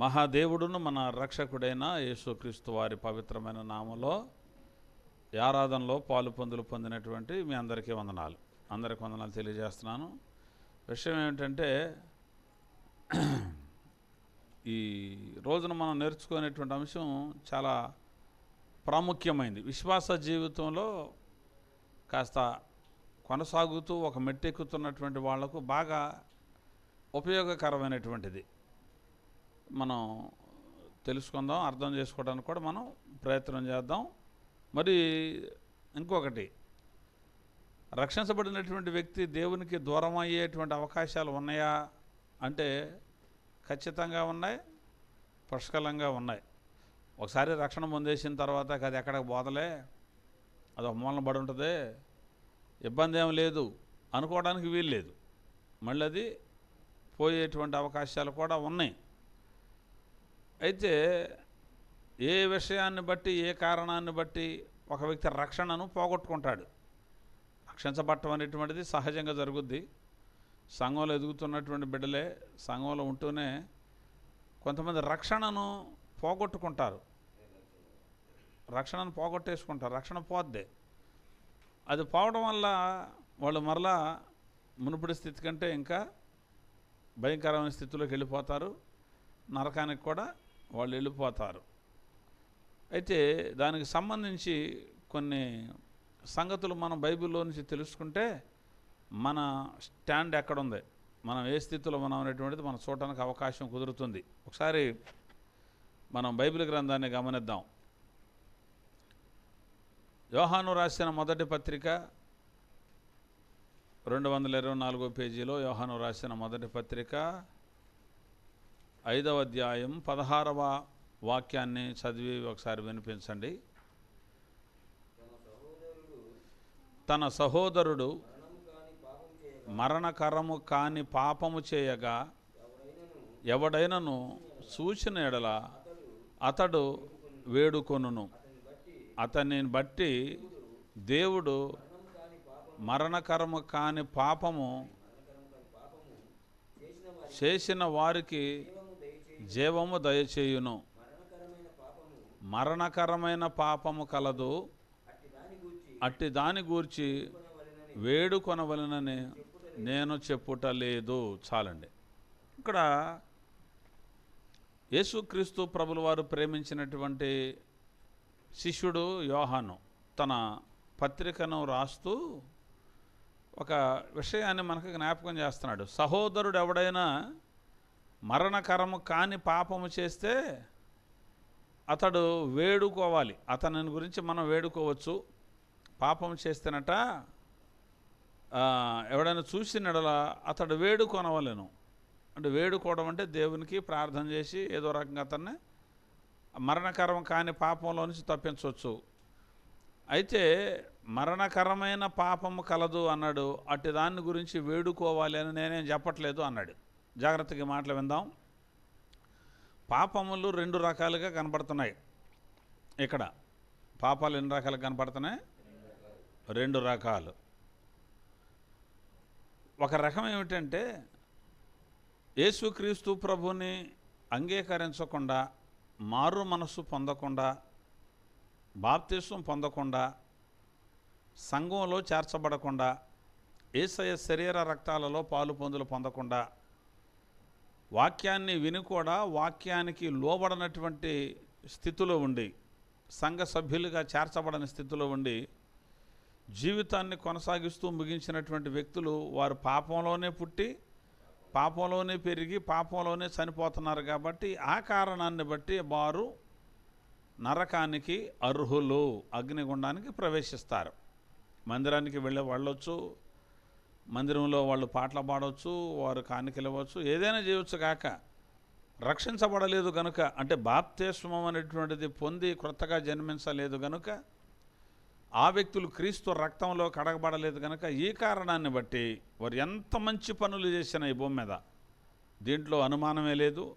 మహాదేవుడును మన రక్షకుడైన యేసుక్రీస్తు వారి పవిత్రమైన నామలో ఆరాధనలో పాలు పొందులు పొందినటువంటి మీ అందరికీ వందనాలు. అందరికి వందనాలు తెలియజేస్తున్నాను. విషయం ఏమిటంటే ఈ రోజున మనం నేర్చుకునేటువంటి అంశం చాలా ప్రాముఖ్యమైనది విశ్వాస జీవితంలో కాస్త కొనసాగుతూ ఒక మెట్టెక్కుతున్నటువంటి వాళ్ళకు బాగా ఉపయోగకరమైనటువంటిది. మనం తెలుసుకుందాం అర్థం చేసుకోవడానికి కూడా మనం ప్రయత్నం చేద్దాం. మరి ఇంకొకటి రక్షించబడినటువంటి వ్యక్తి దేవునికి దూరం అయ్యేటువంటి అవకాశాలు ఉన్నాయా? అంటే ఖచ్చితంగా ఉన్నాయి పుష్కలంగా ఉన్నాయి. ఒకసారి రక్షణ పొందేసిన తర్వాత అది ఎక్కడికి బోదలే అది ఒక మూలన పడి ఉంటుంది? ఇబ్బంది ఏం లేదు. అనుకోవడానికి వీలు లేదు మళ్ళీ అది పోయేటువంటి అవకాశాలు కూడా ఉన్నాయి. అయితే ఏ విషయాన్ని బట్టి ఏ కారణాన్ని బట్టి ఒక వ్యక్తి రక్షణను పోగొట్టుకుంటాడు? రక్షించబట్టం అనేటువంటిది సహజంగా జరుగుద్ది. సంఘంలో ఎదుగుతున్నటువంటి బిడ్డలే సంఘంలో ఉంటూనే కొంతమంది రక్షణను పోగొట్టుకుంటారు. రక్షణను పోగొట్టేసుకుంటారు. రక్షణ పోద్దే. అది పోవడం వల్ల వాళ్ళు మరలా మునుపటి స్థితి కంటే ఇంకా భయంకరమైన స్థితిలోకి వెళ్ళిపోతారు. నరకానికి కూడా వాళ్ళు వెళ్ళిపోతారు. అయితే దానికి సంబంధించి కొన్ని సంగతులు మనం బైబిల్లో నుంచి తెలుసుకుంటే మన స్టాండ్ ఎక్కడుంది? మనం ఏ స్థితిలో మనం అనేటువంటిది మనం చూడటానికి అవకాశం కుదురుతుంది. ఒకసారి మనం బైబిల్ గ్రంథాన్ని గమనిద్దాం. యోహాను రాసిన మొదటి పత్రిక రెండు వందల ఇరవై నాలుగో పేజీలో యోహాను రాసిన మొదటి పత్రిక ఐదవ అధ్యాయం పదహారవ వాక్యాన్ని చదివి ఒకసారి వినిపించండి. తన సహోదరుడు మరణకరము కాని పాపము చేయగా ఎవడైనను సూచన ఎడల అతడు వేడుకొనును. అతన్ని బట్టి దేవుడు మరణకరము కాని పాపము చేసిన వారికి జీవము దయచేయును. మరణకరమైన పాపము కలదు. అట్టి దాని గూర్చి వేడుకొనవలనని నేను చెప్పుట లేదు. చాలండి. ఇక్కడ యేసుక్రీస్తు ప్రభులు వారు ప్రేమించినటువంటి శిష్యుడు యోహాను తన పత్రికను రాస్తూ ఒక విషయాన్ని మనకు జ్ఞాపకం చేస్తున్నాడు. సహోదరుడు ఎవడైనా మరణకరము కాని పాపము చేస్తే అతడు వేడుకోవాలి. అతని గురించి మనం వేడుకోవచ్చు. పాపం చేస్తేనట ఎవడైనా చూసినడలా అతడు వేడుకొనవలెను. అంటే వేడుకోవడం అంటే దేవునికి ప్రార్థన చేసి ఏదో రకంగా అతన్ని మరణకరం కాని పాపంలో నుంచి తప్పించవచ్చు. అయితే మరణకరమైన పాపము కలదు అన్నాడు. అట్టి దాని గురించి వేడుకోవాలి అని నేనేం చెప్పట్లేదు అన్నాడు. జాగ్రత్తగా మాటలు విందాం. పాపములు రెండు రకాలుగా కనపడుతున్నాయి ఇక్కడ పాపాలు ఎన్ని రకాలుగా కనపడుతున్నాయి రెండు రకాలు. ఒక రకం ఏమిటంటే యేసుక్రీస్తు ప్రభుని అంగీకరించకుండా మారు మనస్సు పొందకుండా బాప్తిస్వం పొందకుండా సంఘంలో చేర్చబడకుండా ఏసయ శరీర రక్తాలలో పాలు పొందులు పొందకుండా వాక్యాన్ని విని కూడా వాక్యానికి లోబడనటువంటి స్థితిలో ఉండి సంఘ సభ్యులుగా చేర్చబడని స్థితిలో ఉండి జీవితాన్ని కొనసాగిస్తూ ముగించినటువంటి వ్యక్తులు వారు పాపంలోనే పుట్టి పాపంలోనే పెరిగి పాపంలోనే చనిపోతున్నారు కాబట్టి ఆ కారణాన్ని బట్టి వారు నరకానికి అర్హులు అగ్నిగుండానికి ప్రవేశిస్తారు. మందిరానికి వెళ్ళే వాళ్ళొచ్చు మందిరంలో వాళ్ళు పాటలు పాడవచ్చు వారు కానికెళ్ళవచ్చు ఏదైనా చేయవచ్చు కాక రక్షించబడలేదు కనుక అంటే బాప్తేస్మం అనేటువంటిది పొంది క్రొత్తగా జన్మించలేదు కనుక ఆ వ్యక్తులు క్రీస్తు రక్తంలో కడగబడలేదు కనుక ఈ కారణాన్ని బట్టి వారు ఎంత మంచి పనులు చేసిన ఈ భూమి మీద. దీంట్లో అనుమానమే లేదు.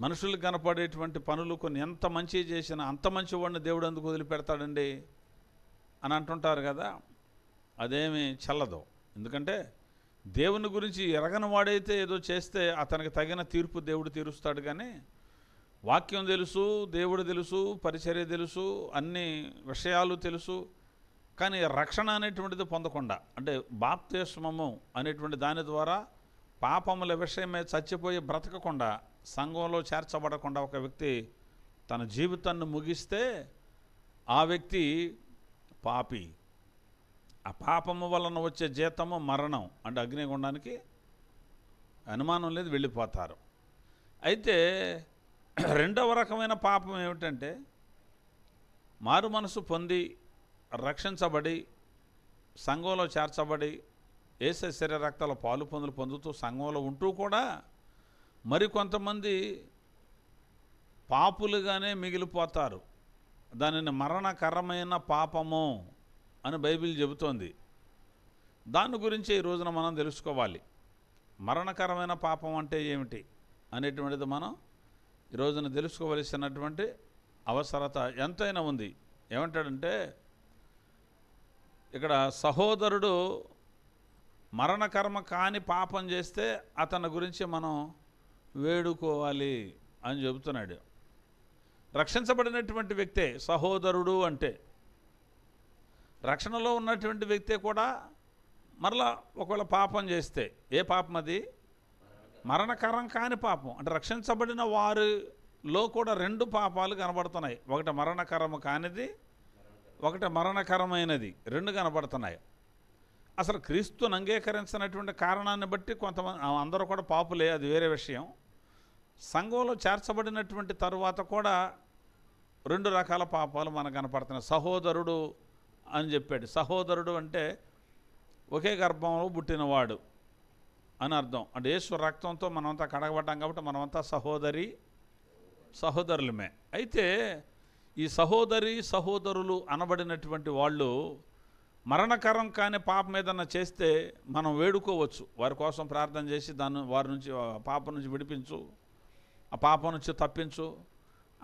మనుషులకు కనపడేటువంటి పనులు కొన్ని ఎంత మంచి చేసినా అంత మంచి వాడిని దేవుడు ఎందుకు వదిలిపెడతాడండి? అని అంటుంటారు కదా అదేమి చల్లదు. ఎందుకంటే దేవుని గురించి ఎరగని వాడైతే ఏదో చేస్తే అతనికి తగిన తీర్పు దేవుడు తీరుస్తాడు కానీ వాక్యం తెలుసు దేవుడు తెలుసు పరిచర్య తెలుసు అన్ని విషయాలు తెలుసు. కానీ రక్షణ అనేటువంటిది పొందకుండా అంటే బాప్తిస్మము అనేటువంటి దాని ద్వారా పాపముల విషయమే చచ్చిపోయి బ్రతకకుండా సంఘంలో చేర్చబడకుండా ఒక వ్యక్తి తన జీవితాన్ని ముగిస్తే ఆ వ్యక్తి పాపి. ఆ పాపము వలన వచ్చే జీతము మరణం అంటే అగ్నిగుండానికి అనుమానం లేదు వెళ్ళిపోతారు. అయితే రెండవ రకమైన పాపం ఏమిటంటే మారు మనసు పొంది రక్షించబడి సంఘంలో చేర్చబడి ఏసే శరీర రక్తాల పాలు పొందులు పొందుతూ సంఘంలో ఉంటూ కూడా మరికొంతమంది పాపులుగానే మిగిలిపోతారు. దానిని మరణకరమైన పాపము అని బైబిల్ చెబుతోంది. దాని గురించి ఈ రోజున మనం తెలుసుకోవాలి. మరణకరమైన పాపం అంటే ఏమిటి అనేటువంటిది మనం ఈ రోజున తెలుసుకోవలసినటువంటి అవసరత ఎంతైనా ఉంది. ఏమంటాడంటే ఇక్కడ సహోదరుడు మరణకర్మ కాని పాపం చేస్తే అతని గురించి మనం వేడుకోవాలి అని చెబుతున్నాడు. రక్షించబడినటువంటి వ్యక్తే సహోదరుడు అంటే రక్షణలో ఉన్నటువంటి వ్యక్తే కూడా మరలా ఒకవేళ పాపం చేస్తే ఏ పాపం అది? మరణకరం కాని పాపం. అంటే రక్షించబడిన వారిలో కూడా రెండు పాపాలు కనబడుతున్నాయి. ఒకటి మరణకరము కానిది ఒకటి మరణకరమైనది. రెండు కనబడుతున్నాయి. అసలు క్రీస్తుని అంగీకరించినటువంటి కారణాన్ని బట్టి కొంతమంది అందరూ కూడా పాపులే అది వేరే విషయం. సంఘంలో చేర్చబడినటువంటి తరువాత కూడా రెండు రకాల పాపాలు మనకు కనపడుతున్నాయి. సహోదరుడు అని చెప్పాడు. సహోదరుడు అంటే ఒకే గర్భంలో పుట్టినవాడు అని అర్థం. అంటే ఈశ్వర రక్తంతో మనమంతా కడగబడ్డాం కాబట్టి మనమంతా సహోదరి సహోదరులమే. అయితే ఈ సహోదరి సహోదరులు అనబడినటువంటి వాళ్ళు మరణకరం కాని పాపం ఏదన్నా చేస్తే మనం వేడుకోవచ్చు. వారి కోసం ప్రార్థన చేసి దాన్ని వారి నుంచి పాపం నుంచి విడిపించు ఆ పాపం నుంచి తప్పించు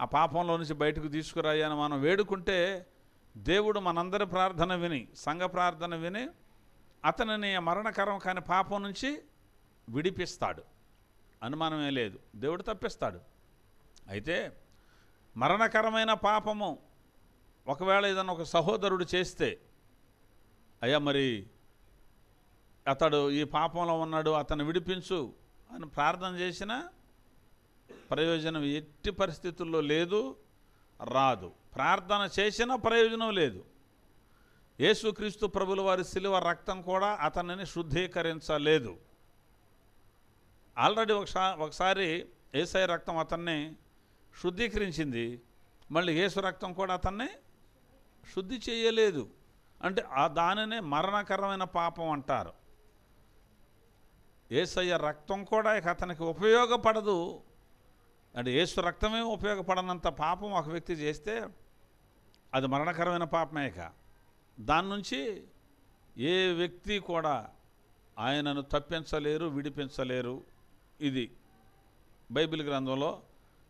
ఆ పాపంలో నుంచి బయటకు తీసుకురాయని మనం వేడుకుంటే దేవుడు మనందరి ప్రార్థన విని సంఘ ప్రార్థన విని అతనిని మరణకరం కాని పాపం నుంచి విడిపిస్తాడు. అనుమానమే లేదు. దేవుడు తప్పిస్తాడు. అయితే మరణకరమైన పాపము ఒకవేళ ఏదైనా ఒక సహోదరుడు చేస్తే అయ్యా మరి అతడు ఈ పాపంలో ఉన్నాడు అతను విడిపించు అని ప్రార్థన చేసిన ప్రయోజనం ఎట్టి పరిస్థితుల్లో లేదు. రాదు. ప్రార్థన చేసినా ప్రయోజనం లేదు. యేసుక్రీస్తు ప్రభుల వారి శిలువ రక్తం కూడా అతనిని శుద్ధీకరించలేదు. ఆల్రెడీ ఒకసా ఒకసారి ఏసఐ రక్తం అతన్ని శుద్ధీకరించింది. మళ్ళీ యేసు రక్తం కూడా అతన్ని శుద్ధి చేయలేదు. అంటే ఆ దానినే మరణకరమైన పాపం అంటారు. ఏసయ్య రక్తం కూడా ఇక అతనికి ఉపయోగపడదు. అంటే ఏసు రక్తమే ఉపయోగపడనంత పాపం ఒక వ్యక్తి చేస్తే అది మరణకరమైన పాపమే ఇక. దాని నుంచి ఏ వ్యక్తి కూడా ఆయనను తప్పించలేరు విడిపించలేరు. ఇది బైబిల్ గ్రంథంలో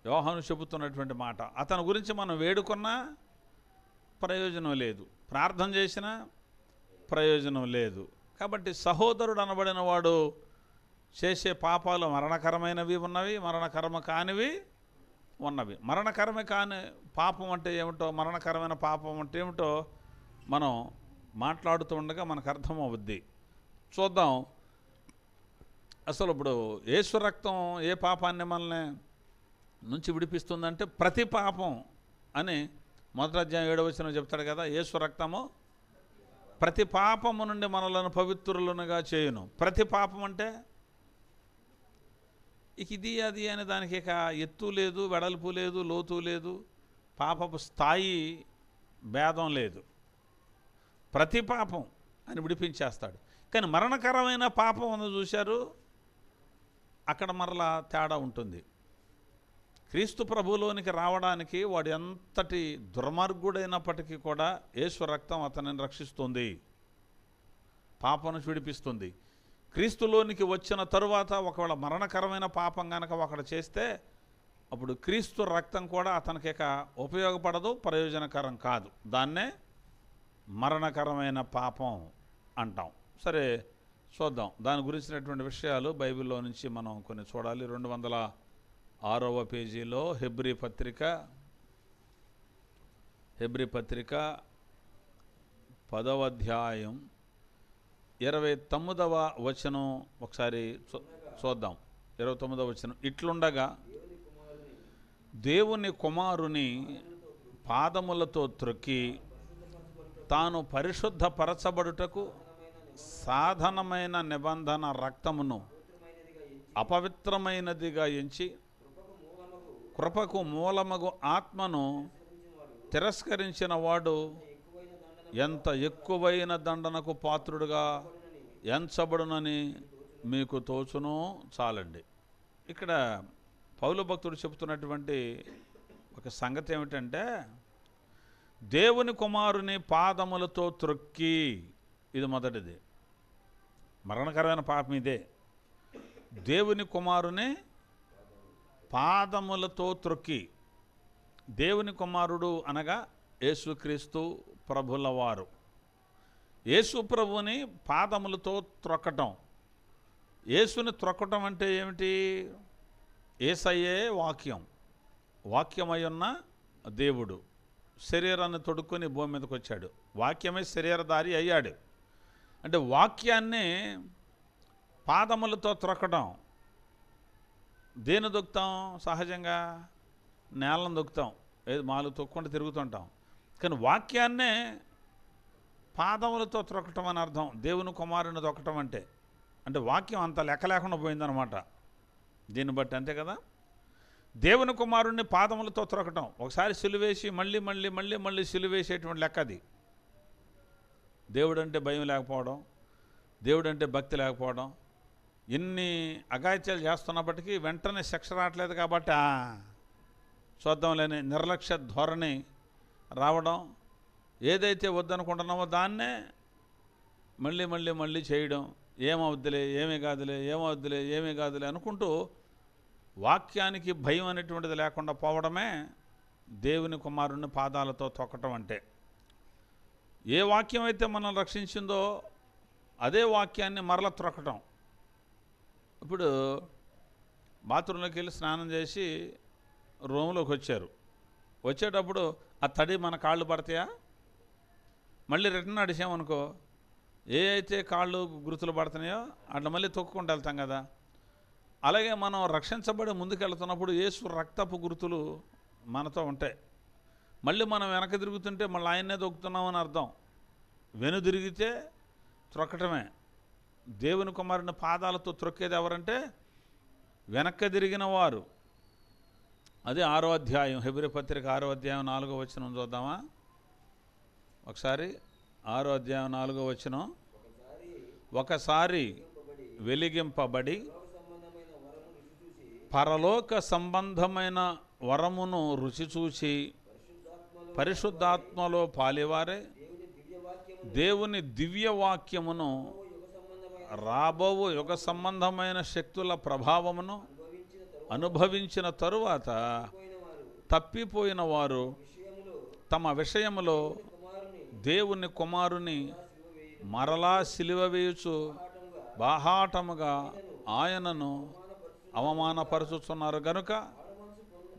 యోహాను చెబుతున్నటువంటి మాట. అతని గురించి మనం వేడుకున్నా ప్రయోజనం లేదు. ప్రార్థన చేసినా ప్రయోజనం లేదు. కాబట్టి సహోదరుడు అనబడిన వాడు చేసే పాపాలు మరణకరమైనవి ఉన్నవి మరణకరమ కానివి ఉన్నవి. మరణకరమే కాని పాపం అంటే ఏమిటో మరణకరమైన పాపం అంటే ఏమిటో మనం మాట్లాడుతూ ఉండగా మనకు అర్థమవుద్ది. చూద్దాం. అసలు ఇప్పుడు యేసు రక్తం ఏ పాపాన్ని మనల్ని నుంచి విడిపిస్తుందంటే ప్రతి పాపం అని మొదటి అధ్యాయం చెప్తాడు కదా యేసు రక్తము ప్రతి పాపము నుండి మనలను పవిత్రులనుగా చేయును. ప్రతి పాపం అంటే ఇక ఇది అది అనే దానికి ఇక ఎత్తు లేదు వెడల్పు లేదు లోతు లేదు. పాపపు స్థాయి భేదం లేదు. ప్రతి పాపం అని విడిపించేస్తాడు. కానీ మరణకరమైన పాపం ఉంది చూశారు అక్కడ మరలా తేడా ఉంటుంది. క్రీస్తు ప్రభులోనికి రావడానికి వాడు ఎంతటి దుర్మార్గుడైనప్పటికీ కూడా యేసు రక్తం అతనిని రక్షిస్తుంది. పాపం విడిపిస్తుంది. క్రీస్తులోనికి వచ్చిన తరువాత ఒకవేళ మరణకరమైన పాపం కనుక ఒకడు చేస్తే అప్పుడు క్రీస్తు రక్తం కూడా అతనికి ఇక ఉపయోగపడదు ప్రయోజనకరం కాదు. దాన్నే మరణకరమైన పాపం అంటాం. సరే చూద్దాం. దాని గురించినటువంటి విషయాలు బైబిల్లో నుంచి మనం కొన్ని చూడాలి. రెండు వందల ఆరవ పేజీలో హెబ్రి పత్రిక హెబ్రి పత్రిక పదవ అధ్యాయం ఇరవై తొమ్మిదవ వచనం ఒకసారి చూద్దాం. ఇరవై తొమ్మిదవ వచనం. ఇట్లుండగా దేవుని కుమారుని పాదములతో త్రొక్కి తాను పరిశుద్ధపరచబడుటకు సాధనమైన నిబంధన రక్తమును అపవిత్రమైనదిగా ఎంచి కృపకు మూలమగు ఆత్మను తిరస్కరించిన వాడు ఎంత ఎక్కువైన దండనకు పాత్రుడుగా ఎంచబడునని మీకు తోచును? చాలండి. ఇక్కడ పౌలు భక్తుడు చెబుతున్నటువంటి ఒక సంగతి ఏమిటంటే దేవుని కుమారుని పాదములతో త్రొక్కి ఇది మొదటిది. మరణకరమైన పాపం ఇదే. దేవుని కుమారుని పాదములతో త్రొక్కి. దేవుని కుమారుడు అనగా యేసుక్రీస్తు ప్రభులవారు. యేసు ప్రభుని పాదములతో త్రొక్కటం. యేసుని త్రొక్కటం అంటే ఏమిటి? ఏసయ్యే వాక్యం. వాక్యమై ఉన్న దేవుడు శరీరాన్ని తొడుక్కొని భూమి మీదకి వచ్చాడు వాక్యమే శరీరధారి అయ్యాడు. అంటే వాక్యాన్ని పాదములతో త్రొక్కడం దేని దొక్కుతాం సహజంగా నేలను దొక్కుతాం ఏది మాలు తొక్కుంటూ తిరుగుతుంటాం. కానీ వాక్యాన్నే పాదములతో త్రొక్కటం అని అర్థం. దేవుని కుమారుని తొక్కటం అంటే. అంటే వాక్యం అంత లెక్క లేకుండా పోయిందనమాట. దీన్ని బట్టి అంతే కదా? దేవుని కుమారుణ్ణి పాదములతో త్రొక్కటం. ఒకసారి సిలువేసి మళ్ళీ మళ్ళీ మళ్ళీ మళ్ళీ సిలువేసేటువంటి లెక్క అది. దేవుడు అంటే భయం లేకపోవడం. దేవుడు అంటే భక్తి లేకపోవడం. ఎన్ని అగాత్యాలు చేస్తున్నప్పటికీ వెంటనే శిక్ష రావట్లేదు కాబట్టి చూద్దాంలేని నిర్లక్ష్య ధోరణి రావడం ఏదైతే వద్దనుకుంటున్నామో దాన్నే మళ్ళీ మళ్ళీ మళ్ళీ చేయడం. ఏమవుద్దులే ఏమీ కాదులే ఏమవుద్దులే ఏమీ కాదులే అనుకుంటూ వాక్యానికి భయం అనేటువంటిది లేకుండా పోవడమే దేవుని కుమారుని పాదాలతో తొక్కటం అంటే. ఏ వాక్యం అయితే మనం రక్షించిందో అదే వాక్యాన్ని మరల త్రొక్కటం. ఇప్పుడు బాత్రూంలోకి వెళ్ళి స్నానం చేసి రూమ్లోకి వచ్చారు. వచ్చేటప్పుడు ఆ తడి మన కాళ్ళు పడతాయా? మళ్ళీ రిటర్న్ నడిచామనుకో ఏ అయితే కాళ్ళు గుర్తులు పడుతున్నాయో అట్లా మళ్ళీ తొక్కుకుంటూ వెళ్తాం కదా. అలాగే మనం రక్షించబడి ముందుకెళ్తున్నప్పుడు యేసు రక్తపు గుర్తులు మనతో ఉంటాయి. మళ్ళీ మనం వెనక తిరుగుతుంటే మళ్ళీ ఆయన్నే తొక్కుతున్నామని అర్థం. వెను తిరిగితే త్రొక్కటమే. దేవుని కుమారుని పాదాలతో త్రొక్కేది ఎవరంటే వెనక్కి తిరిగిన వారు. అదే ఆరో అధ్యాయం. హెబ్రి పత్రిక ఆరో అధ్యాయం నాలుగో వచనం చూద్దామా? ఒకసారి ఆరో అధ్యాయం నాలుగో వచనం. ఒకసారి వెలిగింపబడి పరలోక సంబంధమైన వరమును రుచి చూచి పరిశుద్ధాత్మలో పాలివారే దేవుని దివ్యవాక్యమును రాబోవు యుగ సంబంధమైన శక్తుల ప్రభావమును అనుభవించిన తరువాత తప్పిపోయిన వారు తమ విషయంలో దేవుని కుమారుని మరలా సిలువ వేయుచు బాహాటముగా ఆయనను అవమానపరుచుతున్నారు గనుక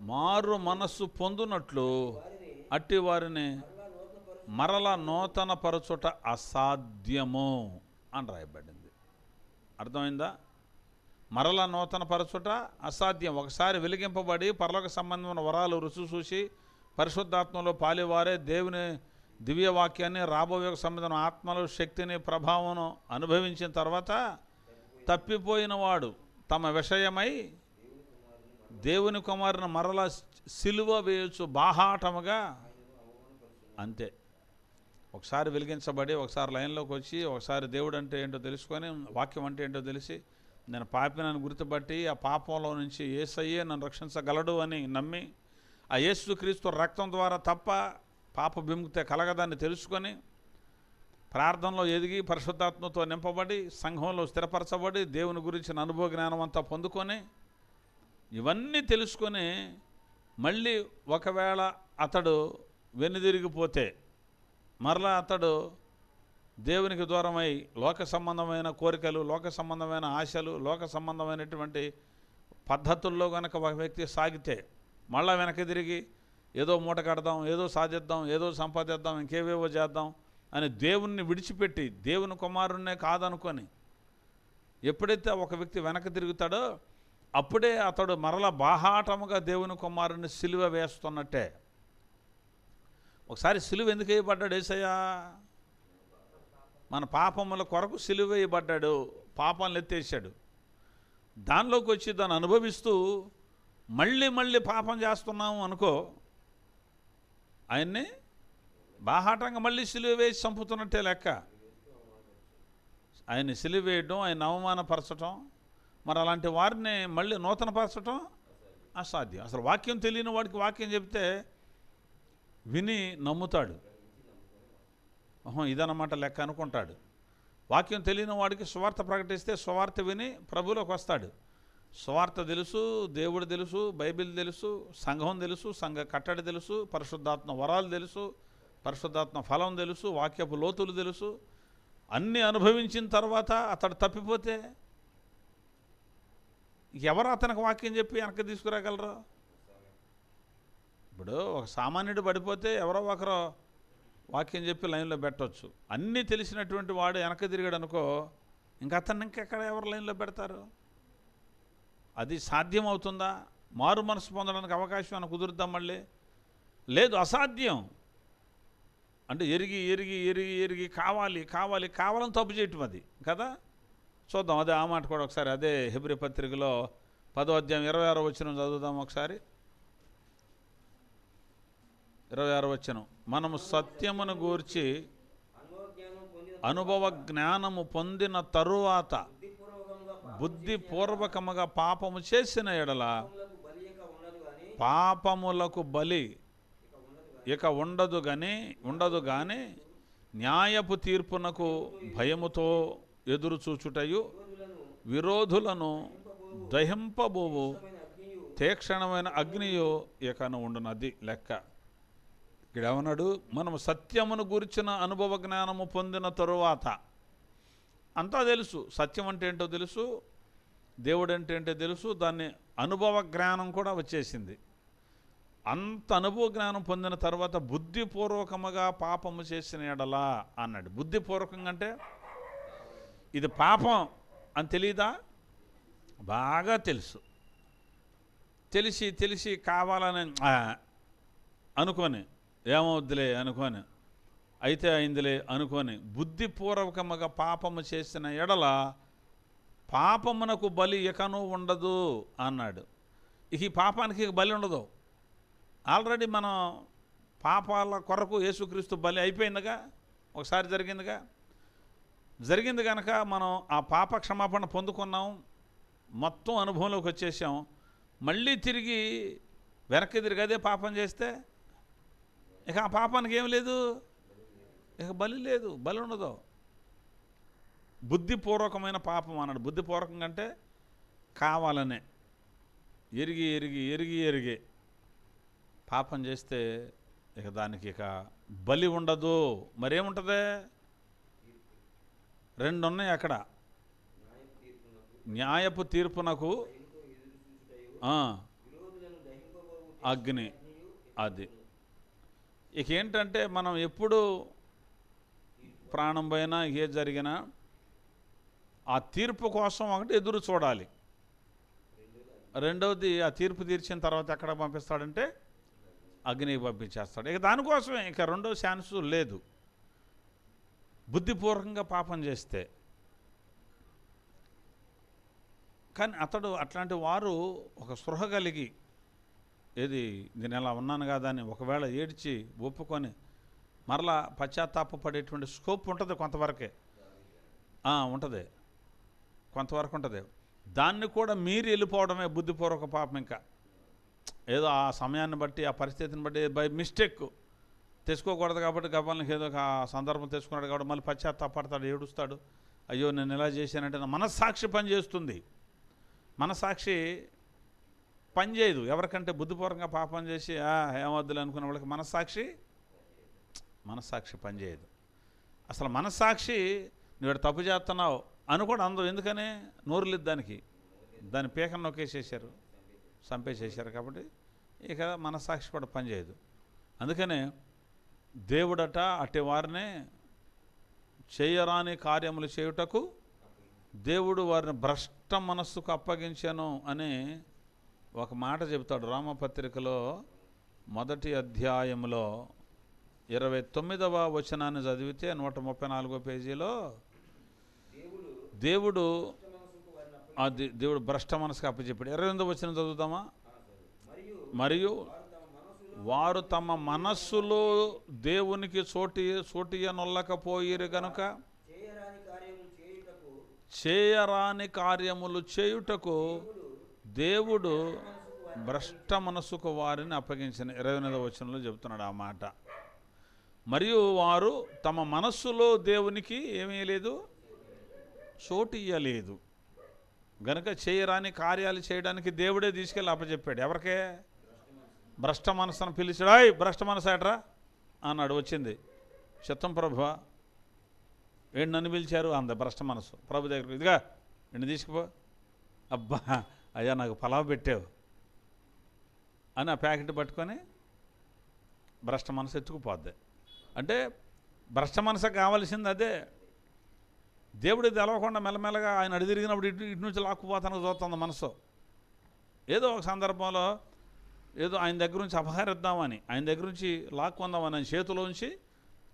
మారు మనస్సు పొందునట్లు అట్టి వారిని మరల నూతన పరచుట అసాధ్యము అని రాయబడింది. అర్థమైందా? మరల నూతన పరచుట అసాధ్యం. ఒకసారి వెలిగింపబడి పరలోక సంబంధమైన వరాలు రుచి చూసి పరిశుద్ధాత్మలో పాలివారే దేవుని దివ్య వాక్యాన్ని రాబోయే సంబంధం ఆత్మలు శక్తిని ప్రభావం అనుభవించిన తర్వాత తప్పిపోయిన వాడు తమ విషయమై దేవుని కుమారుని మరల సిలువ వేయచ్చు బాహాటముగా అంతే. ఒకసారి వెలిగించబడి ఒకసారి లైన్లోకి వచ్చి ఒకసారి దేవుడు అంటే ఏంటో తెలుసుకొని వాక్యం అంటే ఏంటో తెలిసి నేను పాపినని గుర్తుపట్టి ఆ పాపంలో నుంచి ఏసయ్యే నన్ను రక్షించగలడు అని నమ్మి ఆ యేసుక్రీస్తు రక్తం ద్వారా తప్ప పాప విముక్తి కలగదాన్ని తెలుసుకొని ప్రార్థనలో ఎదిగి పరిశుద్ధాత్మతో నింపబడి సంఘంలో స్థిరపరచబడి దేవుని గురించిన అనుభవ జ్ఞానం అంతా పొందుకొని ఇవన్నీ తెలుసుకొని మళ్ళీ ఒకవేళ అతడు వెనుదిరిగిపోతే మరలా అతడు దేవునికి దూరమై లోక సంబంధమైన కోరికలు లోక సంబంధమైన ఆశలు లోక సంబంధమైనటువంటి పద్ధతుల్లో కనుక ఒక వ్యక్తి సాగితే మళ్ళా వెనక్కి తిరిగి ఏదో మూట కడదాం ఏదో సాధిద్దాం ఏదో సంపాదిద్దాం ఇంకేవేవో చేద్దాం అని దేవుణ్ణి విడిచిపెట్టి దేవుని కుమారుణ్ణే కాదనుకొని ఎప్పుడైతే ఒక వ్యక్తి వెనక తిరుగుతాడో అప్పుడే అతడు మరల బాహాటముగా దేవుని కుమారుని సిలువ వేస్తున్నట్టే. ఒకసారి సిలువ ఎందుకు వేయబడ్డాడు ఏసయ్యా? మన పాపముల కొరకు సిలువేయబడ్డాడు పాపాలను ఎత్తేసాడు దానిలోకి వచ్చి దాన్ని అనుభవిస్తూ మళ్ళీ మళ్ళీ పాపం చేస్తున్నాము అనుకో ఆయన్ని బాహాటంగా మళ్ళీ సిలువ వేసి చంపుతున్నట్టే లెక్క. ఆయన్ని సిలివేయడం ఆయన అవమానపరచటం మరి అలాంటి వారిని మళ్ళీ నూతనపరచటం అసాధ్యం. అసలు వాక్యం తెలియని వాడికి వాక్యం చెప్తే విని నమ్ముతాడు. ఇదన్నమాట లెక్క అనుకుంటాడు. వాక్యం తెలియని వాడికి సువార్త ప్రకటిస్తే సువార్త విని ప్రభులోకి వస్తాడు. సువార్త తెలుసు దేవుడు తెలుసు బైబిల్ తెలుసు సంఘం తెలుసు సంఘ కట్టడి తెలుసు పరిశుద్ధాత్మ వరాలు తెలుసు పరిశుద్ధాత్మ ఫలం తెలుసు వాక్యపు లోతులు తెలుసు. అన్నీ అనుభవించిన తర్వాత అతడు తప్పిపోతే ఎవరు అతనికి వాక్యం చెప్పి వెనక్కి తీసుకురాగలరు? ఇప్పుడు ఒక సామాన్యుడు పడిపోతే ఎవరో ఒకరో వాక్యం చెప్పి లైన్లో పెట్టవచ్చు అన్నీ తెలిసినటువంటి వాడు వెనక్కి తిరిగాడు అనుకో ఇంకా అతన్ని ఇంకెక్కడ ఎవరు లైన్లో పెడతారు? అది సాధ్యం అవుతుందా మారు మనసు పొందడానికి అవకాశం అని కుదురుద్దాం మళ్ళీ? లేదు అసాధ్యం. అంటే ఎరిగి ఎరిగి ఎరిగి ఎరిగి కావాలి కావాలి కావాలని తప్పు చేయటం అది కదా? చూద్దాం అదే ఆ మాట కూడా ఒకసారి అదే హెబ్రి పత్రికలో పదో అధ్యాయం ఇరవై ఆరో వచ్చిన చదువుదాం ఒకసారి. ఇరవై ఆరు వచ్చిన మనము సత్యమును గూర్చి అనుభవ జ్ఞానము పొందిన తరువాత బుద్ధిపూర్వకముగా పాపము చేసిన ఎడల పాపములకు బలి ఇక ఉండదు కానీ ఉండదు కానీ న్యాయపు తీర్పునకు భయముతో ఎదురు చూచుటయు విరోధులను దహింపబోవు తీక్షణమైన అగ్నియు ఇకను ఉండునది లెక్క. ఇక్కడ ఏమన్నాడు? మనం సత్యమును గురించిన అనుభవ జ్ఞానము పొందిన తరువాత. అంతా తెలుసు. సత్యం అంటే ఏంటో తెలుసు. దేవుడు అంటే ఏంటో తెలుసు. దాన్ని అనుభవ జ్ఞానం కూడా వచ్చేసింది. అంత అనుభవ జ్ఞానం పొందిన తర్వాత బుద్ధిపూర్వకముగా పాపము చేసిన ఎడలా అన్నాడు. బుద్ధిపూర్వకంగా అంటే ఇది పాపం అని తెలియదా బాగా తెలుసు. తెలిసి తెలిసి కావాలని అనుకొని ఏమవుద్దులే అనుకోని. అయితే అయిందిలే అనుకొని. బుద్ధిపూర్వకముగా పాపము చేసిన ఎడల పాపమునకు బలి ఇకను ఉండదు అన్నాడు. ఇక ఈ పాపానికి బలి ఉండదు. ఆల్రెడీ మనం పాపాల కొరకు యేసుక్రీస్తు బలి అయిపోయిందిగా? ఒకసారి జరిగిందిగా? జరిగింది కనుక మనం ఆ పాప క్షమాపణ పొందుకున్నాం. మొత్తం అనుభవంలోకి వచ్చేసాం. మళ్ళీ తిరిగి వెనక్కి తిరిగి అదే పాపం చేస్తే ఇక ఆ పాపానికి ఏం లేదు. ఇక బలి లేదు బలి ఉండదు. బుద్ధిపూర్వకమైన పాపం అన్నాడు. బుద్ధిపూర్వకంగా అంటే కావాలనే. ఎరిగి ఎరిగి ఎరిగి ఎరిగి పాపం చేస్తే ఇక దానికి ఇక బలి ఉండదు. మరేముంటుంది? రెండు ఉన్నాయి అక్కడ. న్యాయపు తీర్పునకు అగ్ని అది. ఇక ఏంటంటే మనం ఎప్పుడు ప్రాణం పోయినా ఏ జరిగినా ఆ తీర్పు కోసం ఒకటి ఎదురు చూడాలి. రెండవది ఆ తీర్పు తీర్చిన తర్వాత ఎక్కడ పంపిస్తాడంటే అగ్నికి పంపించేస్తాడు. ఇక దానికోసమే ఇక రెండో ఛాన్స్ లేదు. బుద్ధిపూర్వకంగా పాపం చేస్తే. కానీ అతడు అట్లాంటి వారు ఒక స్పృహ కలిగి ఏది నేను ఎలా ఉన్నాను కదా అని ఒకవేళ ఏడ్చి ఒప్పుకొని మరలా పశ్చాత్తాపపడేటువంటి స్కోప్ ఉంటుంది కొంతవరకే. ఉంటుంది. కొంతవరకు ఉంటుంది. దాన్ని కూడా మీరు వెళ్ళిపోవడమే బుద్ధిపూర్వక పాపం ఇంకా. ఏదో ఆ సమయాన్ని బట్టి ఆ పరిస్థితిని బట్టి బై మిస్టేక్ తెచ్చుకోకూడదు కాబట్టి గవ్వాలకి ఏదో ఒక సందర్భం తెచ్చుకున్నాడు కాబట్టి మళ్ళీ పశ్చాత్తాపడతాడు ఏడుస్తాడు. అయ్యో నేను ఇలా చేశానంటే నా మనస్సాక్షి పనిచేస్తుంది మనస్సాక్షి పని చేయదు. ఎవరికంటే బుద్ధిపూర్వకంగా పాపం చేసి "ఆ, అనుకున్న వాళ్ళకి మనస్సాక్షి మనస్సాక్షి పనిచేయదు అసలు మనస్సాక్షి నువ్వు తప్పు చేస్తున్నావు అని కూడా అందం ఎందుకని? నోరులేదు దానికి. దాని పీకను నొక్కేసేసారు చంపేసేసారు కాబట్టి ఇక మనసాక్షి కూడా పనిచేయదు అందుకనే దేవుడట అట్టి వారిని చేయరాని కార్యములు చేయుటకు దేవుడు వారిని భ్రష్ట మనస్సుకు అప్పగించాను అని ఒక మాట చెబుతాడు రామపత్రికలో మొదటి అధ్యాయంలో ఇరవై తొమ్మిదవ వచనాన్ని చదివితే నూట ముప్పై నాలుగో పేజీలో దేవుడు అది దేవుడు భ్రష్ట మనసుకు అప్పచెప్పాడు ఇరవై ఎనిమిదో వచనం చదువుతామా. మరియు వారు తమ మనస్సులో దేవునికి చోటి చోటియనొల్లకపోయిరు గనుక చేయరాని కార్యములు చేయుటకు దేవుడు భ్రష్ట మనసుకు వారిని అప్పగించిన ఇరవై ఎనిమిదవ వచనంలో చెబుతున్నాడు ఆ మాట. మరియు వారు తమ మనస్సులో దేవునికి ఏమీ లేదు చోటు ఇయ్యలేదు. గనుక చేయరాని కార్యాలు చేయడానికి దేవుడే తీసుకెళ్ళి అప్పచెప్పాడు. ఎవరికే? భ్రష్ట మనసును పిలిచాడాయ్ భ్రష్ట మనసు ఏట్రా అన్నాడు. వచ్చింది. చిత్తం ప్రభు ఏంటి నన్ను పిలిచారు అంద భ్రష్ట మనసు ప్రభు దగ్గర ఇదిగా నిన్ను తీసుకుపో. అబ్బా అయ్యా నాకు పలావ్ పెట్టావు అని ఆ ప్యాకెట్ పట్టుకొని భ్రష్ట మనసు ఎత్తుకుపోద్ది. అంటే భ్రష్ట మనసు కావాల్సింది అదే. దేవుడు తెలవకుండా మెల్లమెల్లగా ఆయన అడిదిరిగినప్పుడు ఇటు ఇటు నుంచి లాక్కుపోతానికి చూస్తుంది మనసు. ఏదో ఒక సందర్భంలో ఏదో ఆయన దగ్గర నుంచి అపహరిద్దామని ఆయన దగ్గర నుంచి లాక్కుందామని ఆయన చేతిలోంచి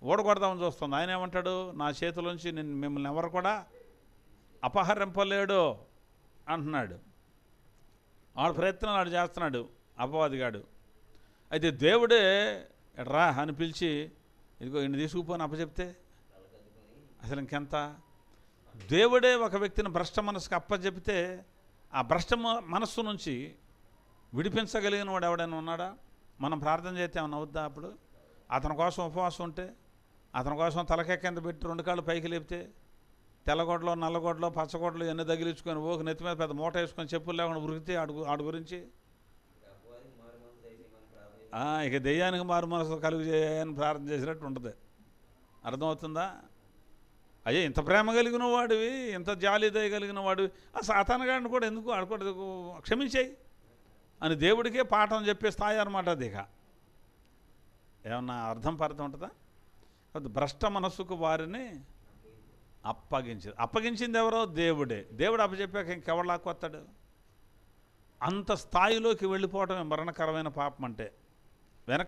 ఓడగొడదామని చూస్తుంది. ఆయన ఏమంటాడు? నా చేతిలోంచి నేను మిమ్మల్ని ఎవరు కూడా అపహరింపలేడు అంటున్నాడు. ఆడు ప్రయత్నం ఆడు చేస్తున్నాడు అపవాదిగాడు అయితే దేవుడే రా అని పిలిచి ఇదిగో ఇన్ని తీసుకుపోని అప్పచెప్తే? అసలు ఇంకెంత? దేవుడే ఒక వ్యక్తిని భ్రష్ట మనసుకు అప్పచెప్తే ఆ భ్రష్ట మనస్సు నుంచి విడిపించగలిగిన వాడు ఎవడైనా ఉన్నాడా? మనం ప్రార్థన చేస్తే ఏమైనా అవుద్దా అప్పుడు? అతని కోసం ఉపవాసం ఉంటే అతని కోసం తలకాయ కింద పెట్టి రెండు కాళ్ళు పైకి లేపితే తెల్లగొడ్లో నల్లగొడ్లో పచ్చగొడ్లు ఎన్ని తగిలించుకొని ఓకు నెత్తి మీద పెద్ద మూట వేసుకొని చెప్పులు లేకుండా ఉరికితే ఆడు ఆడు గురించి? ఇక దెయ్యానికి మారు మనసు కలుగు చేయని ప్రార్థన చేసినట్టు ఉంటుంది. అర్థమవుతుందా? అయ్యే ఇంత ప్రేమ కలిగిన వాడివి ఇంత జాలి దయగలిగిన వాడివి. ఆ సాతానగాడిని కూడా ఎందుకు ఆడుకోవడం క్షమించేయి? అని దేవుడికే పాఠం చెప్పే స్థాయి అనమాట అది ఇక. ఏమన్నా అర్థం పర్థం ఉంటుందా? భ్రష్ట మనస్సుకు వారిని అప్పగించింది. అప్పగించింది ఎవరో? దేవుడే. దేవుడు అప్పచెప్పాక ఇంకెవరు లాక్కొస్తాడు? అంత స్థాయిలోకి వెళ్ళిపోవటమే మరణకరమైన పాపం అంటే వెనక